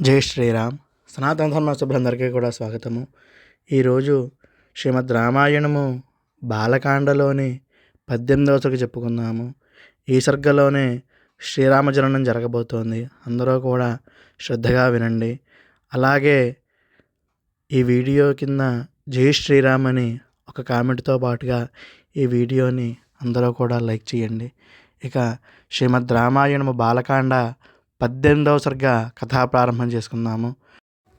జై శ్రీరామ్. సనాతన ధర్మ సభ్యులందరికీ కూడా స్వాగతము. ఈరోజు శ్రీమద్ రామాయణము బాలకాండలోని పద్దెనిమిదవ సరికి చెప్పుకుందాము. ఈ సర్గలోనే శ్రీరామ జననం జరగబోతోంది. అందరూ కూడా శ్రద్ధగా వినండి. అలాగే ఈ వీడియో కింద జై శ్రీరామ్ అని ఒక కామెంట్తో పాటుగా ఈ వీడియోని అందరూ కూడా లైక్ చేయండి. ఇక శ్రీమద్ రామాయణము బాలకాండ పద్దెనిమిదవ సరిగ్గా కథా ప్రారంభం చేసుకుందాము.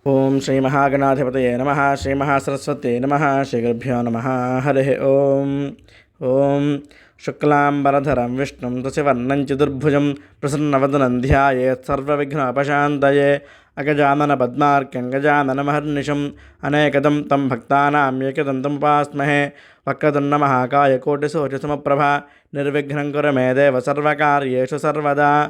ఓం శ్రీ మహాగణాధిపతయే నమ శ్రీ మహాసరస్వతే నమ శ్రీ గురుభ్యో నమ హరి ఓం. ఓం శుక్లాంబరధరం విష్ణుం తుసివర్ణం చతుర్భుజం ప్రసన్నవదనం ధ్యాయేత్ సర్వవిఘ్నోపశాంతయే. అగజానన పద్మార్క్యం గజాననమహర్నిశం అనేకదం తం భక్తానాం ఏకదంతం ఉపాస్మహే. వక్రతున్న మహాకాయ కోటిసోచసమప్రభ నిర్విఘ్నం కురు మే దేవ సర్వకార్యేషు సర్వదా.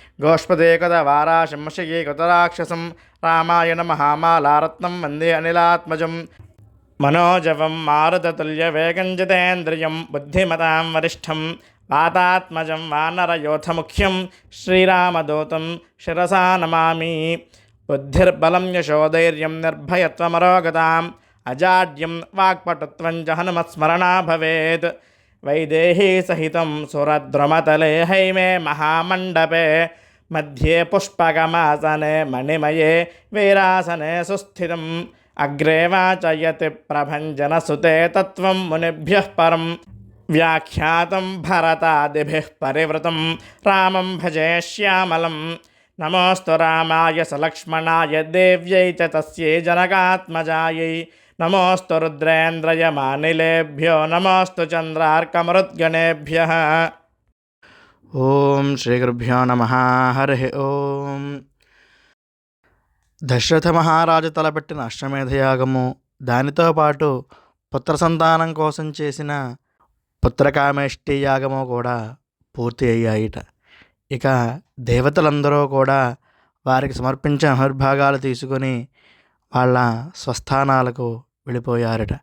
గోష్పదే కదా వారా వారాశంశయే కృతరాక్షసం రామాయణ మహామాలారత్నం వందే అనిలాత్మజం. మనోజవం మారుతతుల్య వేగంజితేంద్రియం బుద్ధిమతాం వరిష్టం వాతాత్మజం వానరయోధముఖ్యం శ్రీరామదూతం శిరసా నమామి. బుద్ధిర్బలం యశోధైర్యం నిర్భయత్వమరోగతాం అజాడ్యం వాక్పటుత్వం చ హనుమత్స్మరణ భవేత్. వైదేహీ సహితం సురద్రుమతలే హైమే మహామండపే मध्ये पुष्पकमासने मणिमये वीरासने सुस्थितम् अग्रे वाचयति प्रभञ्जनसुते तत्त्वं मुनिभ्यः परं व्याख्यातं भरतादिभिः परिवृतं रामं भजे श्यामलं नमोऽस्तु रामाय सलक्ष्मणाय देव्यै च तस्यै जनकात्मजायै नमोऽस्तु रुद्रेन्द्रयमानिलेभ्यो नमोऽस्तु चन्द्रार्कमरुद्गणेभ्यः ఓం శ్రీ గురుభ్యో నమ. హరి ఓం. దశరథ మహారాజు తలపెట్టిన అశ్వమేధ యాగము దానితో పాటు పుత్ర సంతానం కోసం చేసిన పుత్రకామేష్టి యాగము కూడా పూర్తి అయ్యాయిట. ఇక దేవతలందరూ కూడా వారికి సమర్పించిన అహర్భాగాలు తీసుకొని వాళ్ళ స్వస్థానాలకు వెళ్ళిపోయారట.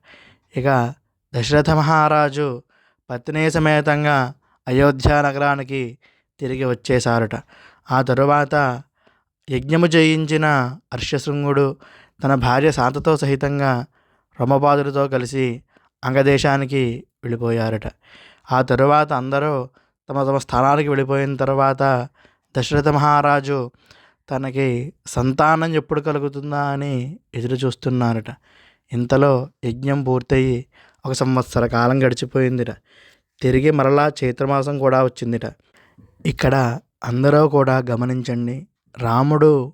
ఇక దశరథ మహారాజు పత్ని సమేతంగా అయోధ్య నగరానికి తిరిగి వచ్చేశారట. ఆ తరువాత యజ్ఞము చేయించిన హర్షశృంగుడు తన భార్య శాంతతో సహితంగా రమపాదుడితో కలిసి అంగదేశానికి వెళ్ళిపోయారట. ఆ తరువాత అందరూ తమ తమ స్థానానికి వెళ్ళిపోయిన తర్వాత దశరథ మహారాజు తనకి సంతానం ఎప్పుడు కలుగుతుందా అని ఎదురు చూస్తున్నారట. ఇంతలో యజ్ఞం పూర్తయి ఒక సంవత్సర కాలం గడిచిపోయిందిట. తిరిగి మరలా చైత్రమాసం కూడా వచ్చిందిట. ఇక్కడ అందరూ కూడా గమనించండి రాముడు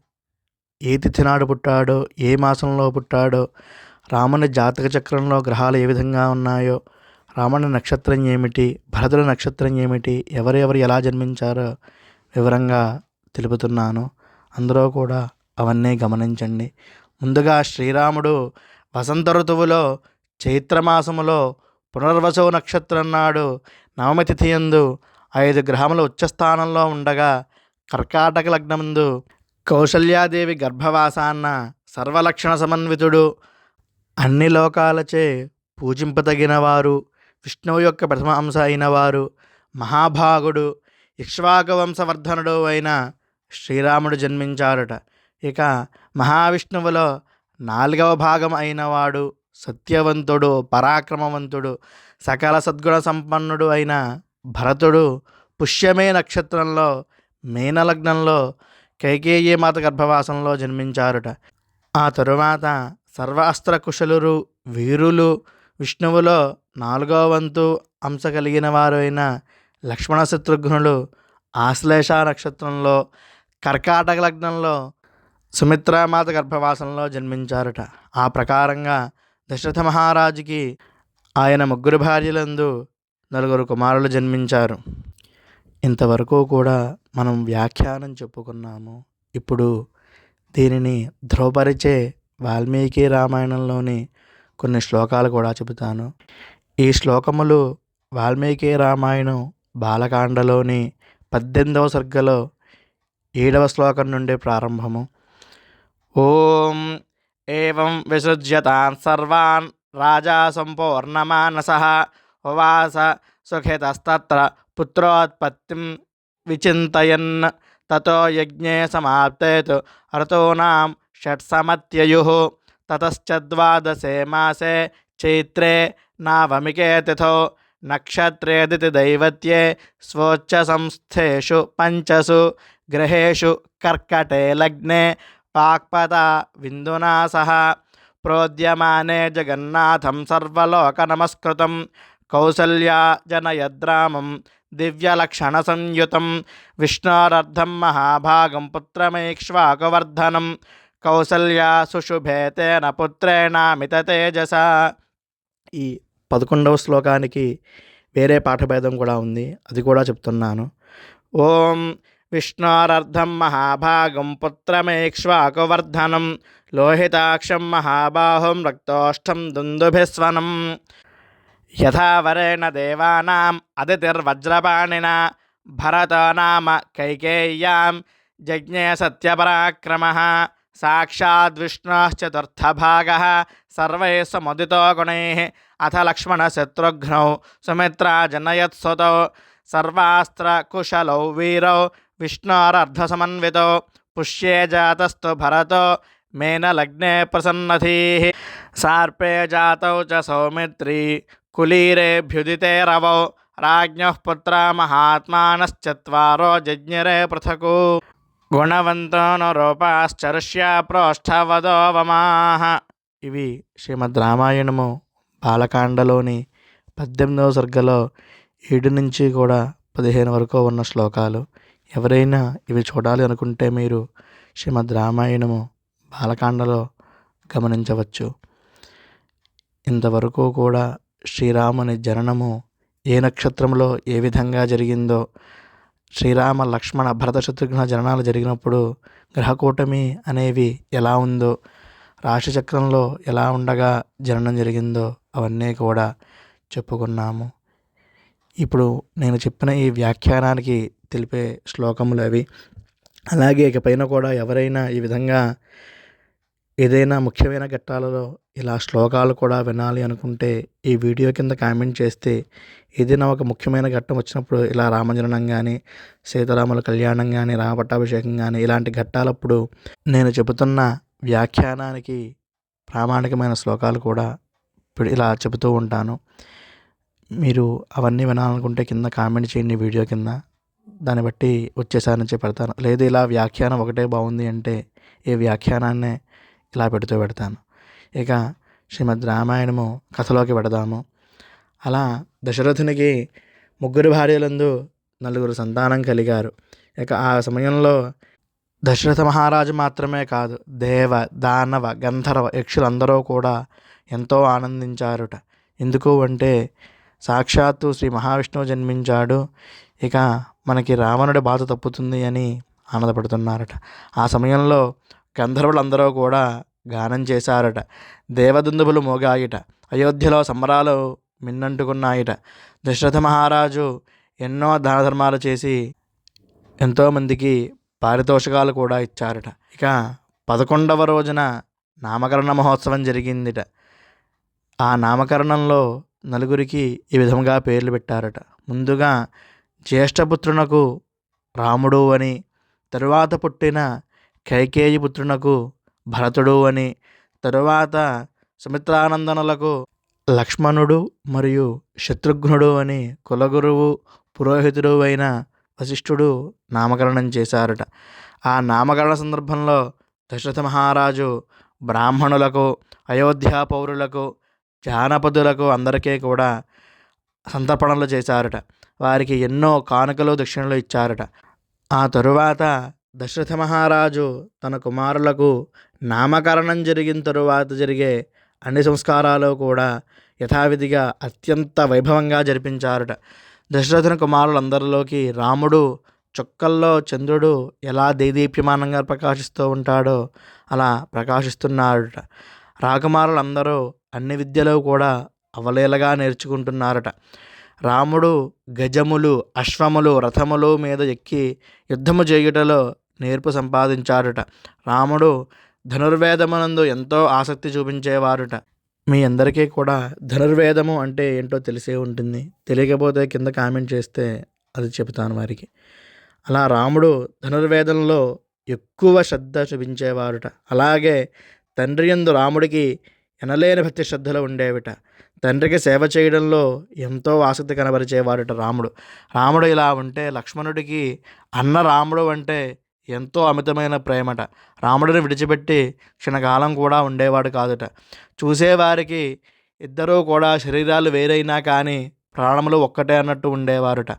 ఏ తిథి నాడు పుట్టాడో ఏ మాసంలో పుట్టాడో రాముని జాతక చక్రంలో గ్రహాలు ఏ విధంగా ఉన్నాయో రాముని నక్షత్రం ఏమిటి భరతుల నక్షత్రం ఏమిటి ఎవరెవరు ఎలా జన్మించారో వివరంగా తెలుపుతున్నాను. అందరూ కూడా అవన్నీ గమనించండి. ముందుగా శ్రీరాముడు వసంత ఋతువులో చైత్రమాసములో పునర్వసవ నక్షత్రం నాడు నవమి తిథియందు ఐదు గ్రహములు ఉచ్చస్థానంలో ఉండగా కర్కాటక లగ్నముందు కౌశల్యాదేవి గర్భవాసాన్న సర్వలక్షణ సమన్వితుడు అన్ని లోకాలచే పూజింపదగినవారు విష్ణువు యొక్క ప్రథమ అంశ అయినవారు మహాభాగుడు ఇక్ష్వాకవంశవర్ధనుడు అయిన శ్రీరాముడు జన్మించారట. ఇక మహావిష్ణువులో నాలుగవ భాగం అయినవాడు సత్యవంతుడు పరాక్రమవంతుడు సకల సద్గుణ సంపన్నుడు అయిన భరతుడు పుష్యమే నక్షత్రంలో మీనలగ్నంలో కైకేయీ మాత గర్భవాసంలో జన్మించారుట. ఆ తరువాత సర్వాస్త్ర కుశలురు వీరులు విష్ణువులో నాలుగో వంతు అంశ కలిగిన వారు అయిన లక్ష్మణ శత్రుఘ్నులు ఆశ్లేష నక్షత్రంలో కర్కాటక లగ్నంలో సుమిత్రామాత గర్భవాసంలో జన్మించారట. ఆ ప్రకారంగా దశరథ మహారాజుకి ఆయన ముగ్గురు భార్యలందు నలుగురు కుమారులు జన్మించారు. ఇంతవరకు కూడా మనం వ్యాఖ్యానం చెప్పుకున్నాము. ఇప్పుడు దీనిని ధ్రువపరిచే వాల్మీకి రామాయణంలోని కొన్ని శ్లోకాలు కూడా చెబుతాను. ఈ శ్లోకములు వాల్మీకి రామాయణం బాలకాండలోని పద్దెనిమిదవ సర్గలో ఏడవ శ్లోకం నుండి ప్రారంభము. ఓం ఏం విసృజ్యతాన్ సర్వాన్ రాజా సంపూర్ణమానస ఉవాస సుఖితస్తత్ర పుత్రోత్పత్తిం విచింతయన్ తతో యజ్ఞే సమాప్తే తు ఋతూనాం షట్సమత్యయుः తతశ్చద్వాదశే మాసే చైత్రే నావమికే తిథౌ నక్షత్రేదితి దైవత్యే స్వోచ్చ సంస్థేషు పంచసు గ్రహేషు కర్కటే లగ్నే పాక్పద విందునా సహ ప్రోద్యమానే జగన్నాథం సర్వలోకనమస్కృతం. కౌసల్యా జనయద్రామం దివ్యలక్షణసంయుతం. విష్ణోరర్ధం మహాభాగం పుత్రమైక్ష్వాకువర్ధనం. కౌసల్యా సుశుభేతేన పుత్రేణామిత తేజస. ఈ పదకొండవ శ్లోకానికి వేరే పాఠభేదం కూడా ఉంది. అది కూడా చెప్తున్నాను. ఓం విష్ణోరర్ధం మహాభాగం పుత్రమేక్ష్వాకువర్ధనం లోహితాక్షం మహాబాహుం రక్తోష్టం దుందుభిస్వనం. యథావరేణ దేవానాం అదితిర్వజ్రపాణిన భరత నామ కైకేయ్యాం జజ్ఞే సత్యపరాక్రమ సాక్షాద్విష్ణోశ్చతుర్థభాగ సర్వై సముదితో గుణై అథ లక్ష్మణశత్రుఘ్నౌ సుమిత్రా జనయత్సుతౌ సర్వాస్త్రకుశలౌ వీరౌ విష్ణోరర్ధసమన్వితో పుష్యే జాతస్థు భరతో మేన లగ్నే ప్రసన్నధీ సార్పే జాతౌ చ సౌమిత్రీ కులీరేభ్యుదితే రవౌ రాజ్ఞ పుత్ర మహాత్మానశ్చత్వారో జజ్ఞరే పృథకు. గుణవంతోను రూపాశ్చరుష్య ప్రోష్ఠవదో వమాహ ఇవి శ్రీమద్ రామాయణము బాలకాండలోని పద్దెనిమిదవ సర్గలో ఏడు నుంచి కూడా పదిహేను వరకు ఉన్న శ్లోకాలు. ఎవరైనా ఇవి చూడాలి అనుకుంటే మీరు శ్రీమద్ రామాయణము బాలకాండలో గమనించవచ్చు. ఇంతవరకు కూడా శ్రీరాముని జననము ఏ నక్షత్రంలో ఏ విధంగా జరిగిందో శ్రీరామ లక్ష్మణ భరత శత్రుఘ్న జననాలు జరిగినప్పుడు గ్రహకూటమి అనేవి ఎలా ఉందో రాశిచక్రంలో ఎలా ఉండగా జననం జరిగిందో అవన్నీ కూడా చెప్పుకున్నాము. ఇప్పుడు నేను చెప్పిన ఈ వ్యాఖ్యానానికి తెలిపే శ్లోకములు అవి. అలాగే ఇకపైన కూడా ఎవరైనా ఈ విధంగా ఏదైనా ముఖ్యమైన ఘట్టాలలో ఇలా శ్లోకాలు కూడా వినాలి అనుకుంటే ఈ వీడియో కింద కామెంట్ చేస్తే ఏదైనా ఒక ముఖ్యమైన ఘట్టం వచ్చినప్పుడు ఇలా రామజననం కానీ సీతారాముల కళ్యాణం కానీ రామపట్టాభిషేకం కానీ ఇలాంటి ఘట్టాలప్పుడు నేను చెబుతున్న వ్యాఖ్యానానికి ప్రామాణికమైన శ్లోకాలు కూడా ఇప్పుడు ఇలా చెబుతూ ఉంటాను. మీరు అవన్నీ వినాలనుకుంటే కింద కామెంట్ చేయండి వీడియో కింద. దాన్ని బట్టి వచ్చేసారి నుంచి పెడతాను. లేదు ఇలా వ్యాఖ్యానం ఒకటే బాగుంది అంటే ఈ వ్యాఖ్యానాన్నే ఇలా పెడుతూ పెడతాను. ఇక శ్రీమద్ రామాయణము కథలోకి పెడదాము. అలా దశరథునికి ముగ్గురు భార్యలందు నలుగురు సంతానం కలిగారు. ఇక ఆ సమయంలో దశరథ మహారాజు మాత్రమే కాదు దేవ దానవ గంధర్వ యక్షులందరూ కూడా ఎంతో ఆనందించారుట. ఎందుకు అంటే సాక్షాత్తు శ్రీ మహావిష్ణువు జన్మించాడు. ఇక మనకి రావణుడి బాధ తప్పుతుంది అని ఆనందపడుతున్నారట. ఆ సమయంలో గంధర్వులందరూ కూడా గానం చేశారట. దేవదుందుబులు మోగాయిట. అయోధ్యలో సంబరాలు మిన్నంటుకున్నాయిట. దశరథ మహారాజు ఎన్నో దాన ధర్మాలు చేసి ఎంతోమందికి పారితోషికాలు కూడా ఇచ్చారట. ఇక పదకొండవ రోజున నామకరణ మహోత్సవం జరిగిందిట. ఆ నామకరణంలో నలుగురికి ఈ విధంగా పేర్లు పెట్టారట. ముందుగా జ్యేష్ఠపుత్రునకు రాముడు అని తరువాత పుట్టిన కైకేయి పుత్రునకు భరతుడు అని తరువాత సుమిత్రానందనులకు లక్ష్మణుడు మరియు శత్రుఘ్నుడు అని కులగురువు పురోహితుడు అయిన వశిష్ఠుడు నామకరణం చేశారట. ఆ నామకరణ సందర్భంలో దశరథ మహారాజు బ్రాహ్మణులకు అయోధ్యా పౌరులకు జానపదులకు అందరికీ కూడా సంతర్పణలు చేశారట. వారికి ఎన్నో కానుకలు దక్షిణలు ఇచ్చారట. ఆ తరువాత దశరథ మహారాజు తన కుమారులకు నామకరణం జరిగిన తరువాత జరిగే అన్ని సంస్కారాలు కూడా యథావిధిగా అత్యంత వైభవంగా జరిపించారట. దశరథుని కుమారులందరిలోకి రాముడు చుక్కల్లో చంద్రుడు ఎలా దేదీప్యమానంగా ప్రకాశిస్తూ ఉంటాడో అలా ప్రకాశిస్తున్నాడట రాకుమారులందరూ అన్ని విద్యలు కూడా అవలేలగా నేర్చుకుంటున్నారట. రాముడు గజములు అశ్వములు రథములు మీద ఎక్కి యుద్ధము చేయుటలో నేర్పు సంపాదించాడుట. రాముడు ధనుర్వేదమునందు ఎంతో ఆసక్తి చూపించేవారుట. మీ అందరికీ కూడా ధనుర్వేదము అంటే ఏంటో తెలిసే ఉంటుంది. తెలియకపోతే కింద కామెంట్ చేస్తే అది చెబుతాను వారికి. అలా రాముడు ధనుర్వేదంలో ఎక్కువ శ్రద్ధ చూపించేవారుట. అలాగే తండ్రి యందు రాముడికి ఎనలేని భక్తి శ్రద్ధలు ఉండేవిట. తండ్రికి సేవ చేయడంలో ఎంతో ఆసక్తి కనబరిచేవాడట రాముడు. రాముడు ఇలా ఉంటే లక్ష్మణుడికి అన్న రాముడు అంటే ఎంతో అమితమైన ప్రేమట. రాముడిని విడిచిపెట్టి క్షణకాలం కూడా ఉండేవాడు కాదుట. చూసేవారికి ఇద్దరూ కూడా శరీరాలు వేరైనా కానీ ప్రాణములు ఒక్కటే అన్నట్టు ఉండేవారుట.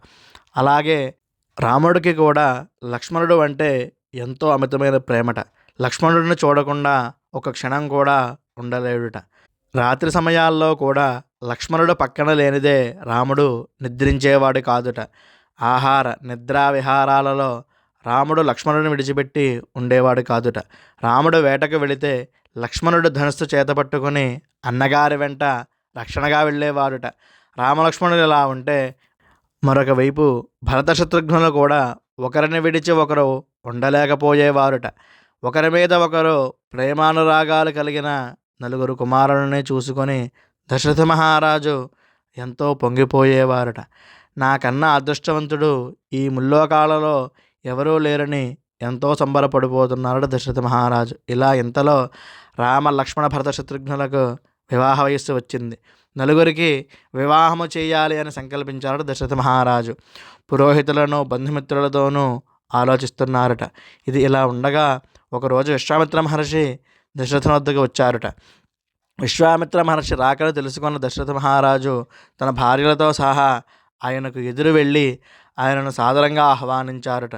అలాగే రాముడికి కూడా లక్ష్మణుడు అంటే ఎంతో అమితమైన ప్రేమట. లక్ష్మణుడిని చూడకుండా ఒక క్షణం కూడా ఉండలేడుట. రాత్రి సమయాల్లో కూడా లక్ష్మణుడు పక్కన లేనిదే రాముడు నిద్రించేవాడు కాదుట. ఆహార నిద్రా విహారాలలో రాముడు లక్ష్మణుడిని విడిచిపెట్టి ఉండేవాడు కాదుట. రాముడు వేటకు వెళితే లక్ష్మణుడు ధనుస్సు చేతపట్టుకుని అన్నగారి వెంట రక్షణగా వెళ్ళేవాడుట. రామలక్ష్మణుడు ఇలా ఉంటే మరొక వైపు భరత శత్రుఘ్నులు కూడా ఒకరిని విడిచి ఒకరు ఉండలేకపోయేవారుట. ఒకరి మీద ఒకరు ప్రేమానురాగాలు కలిగిన నలుగురు కుమారులని చూసుకొని దశరథ మహారాజు ఎంతో పొంగిపోయేవారట. నాకన్నా అదృష్టవంతుడు ఈ ముల్లోకాలలో ఎవరూ లేరని ఎంతో సంబరపడిపోతున్నారట దశరథ మహారాజు. ఇలా ఇంతలో రామ లక్ష్మణ భరత శత్రుఘ్నులకు వివాహ వయస్సు వచ్చింది. నలుగురికి వివాహము చేయాలి అని సంకల్పించారట దశరథ మహారాజు. పురోహితులను బంధుమిత్రులతోనూ ఆలోచిస్తున్నారట. ఇది ఇలా ఉండగా ఒకరోజు విశ్వామిత్ర మహర్షి దశరథుని వద్దకు వచ్చారట. విశ్వామిత్ర మహర్షి రాకలు తెలుసుకున్న దశరథ మహారాజు తన భార్యలతో సహా ఆయనకు ఎదురు వెళ్ళి ఆయనను సాదరంగా ఆహ్వానించారట.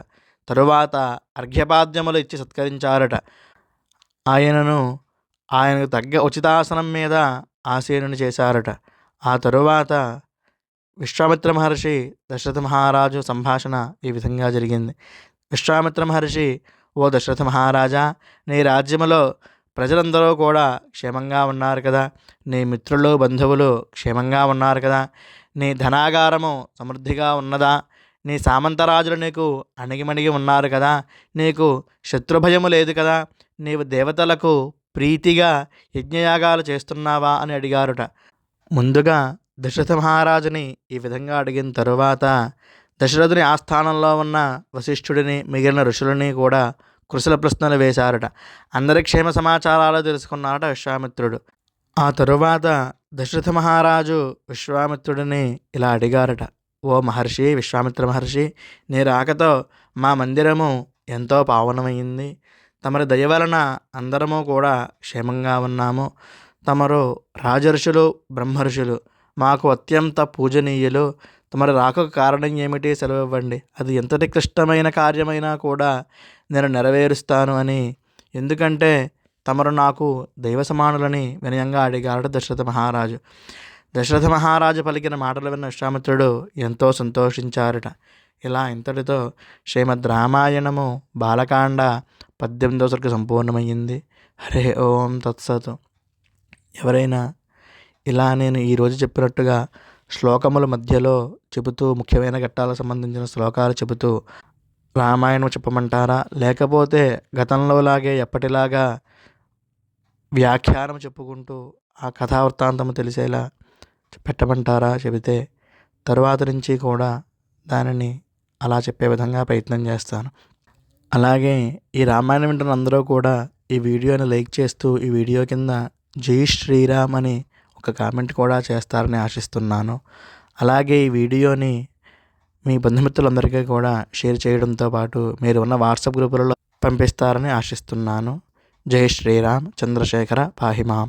తరువాత అర్ఘ్యపాద్యములు ఇచ్చి సత్కరించారట. ఆయనను ఆయనకు తగ్గ ఉచితాసనం మీద ఆసీనుని చేశారట. ఆ తరువాత విశ్వామిత్ర మహర్షి దశరథ మహారాజు సంభాషణ ఈ విధంగా జరిగింది. విశ్వామిత్ర మహర్షి ఓ దశరథ మహారాజా నీ రాజ్యములో ప్రజలందరూ కూడా క్షేమంగా ఉన్నారు కదా. నీ మిత్రులు బంధువులు క్షేమంగా ఉన్నారు కదా. నీ ధనాగారము సమృద్ధిగా ఉన్నదా. నీ సామంతరాజులు నీకు అణిగిమణిగి ఉన్నారు కదా. నీకు శత్రుభయము లేదు కదా. నీవు దేవతలకు ప్రీతిగా యజ్ఞయాగాలు చేస్తున్నావా అని అడిగారుట. ముందుగా దశరథ మహారాజుని ఈ విధంగా అడిగిన తరువాత దశరథుని ఆస్థానంలో ఉన్న వశిష్ఠుడిని మిగిలిన ఋషులని కూడా కుశల ప్రశ్నలు వేశారట. అందరి క్షేమ సమాచారాలు తెలుసుకున్నారట విశ్వామిత్రుడు. ఆ తరువాత దశరథ మహారాజు విశ్వామిత్రుడిని ఇలా అడిగారట. ఓ మహర్షి విశ్వామిత్ర మహర్షి నీ రాకతో మా మందిరము ఎంతో పావనమైంది. తమరి దయ వలన అందరము కూడా క్షేమంగా ఉన్నాము. తమరు రాజర్షులు బ్రహ్మర్షులు మాకు అత్యంత పూజనీయులు. తమరి రాకకు కారణం ఏమిటి సెలవు ఇవ్వండి అది ఎంతటి క్లిష్టమైన కార్యమైనా కూడా నేను నెరవేరుస్తాను అని. ఎందుకంటే తమరు నాకు దైవ సమానులని వినయంగా అడిగారట దశరథ మహారాజు. దశరథ మహారాజు పలికిన మాటలు విన్న విశ్వామిత్రుడు ఎంతో సంతోషించారట. ఇలా ఇంతటితో శ్రీమద్ రామాయణము బాలకాండ పద్దెనిమిదో సరికి సంపూర్ణమైంది హరే ఓం తత్సత్. ఎవరైనా ఇలా నేను ఈరోజు చెప్పినట్టుగా శ్లోకముల మధ్యలో చెబుతూ ముఖ్యమైన ఘట్టాలకు సంబంధించిన శ్లోకాలు చెబుతూ రామాయణం చెప్పమంటారా? లేకపోతే గతంలో లాగే ఎప్పటిలాగా వ్యాఖ్యానం చెప్పుకుంటూ ఆ కథావృత్తాంతం తెలిసేలా పెట్టమంటారా చెబితే తరువాత నుంచి కూడా దానిని అలా చెప్పే విధంగా ప్రయత్నం చేస్తాను. అలాగే ఈ రామాయణం వింటున్న అందరూ కూడా ఈ వీడియోని లైక్ చేస్తూ ఈ వీడియో కింద జై శ్రీరామ్ అని ఒక కామెంట్ కూడా చేస్తారని ఆశిస్తున్నాను. అలాగే ఈ వీడియోని మీ బంధుమిత్రులందరికీ కూడా షేర్ చేయడంతో పాటు మీరు ఉన్న వాట్సాప్ గ్రూపులలో పంపిస్తారని ఆశిస్తున్నాను. జై శ్రీరామ్ చంద్రశేఖర పాహిమాం.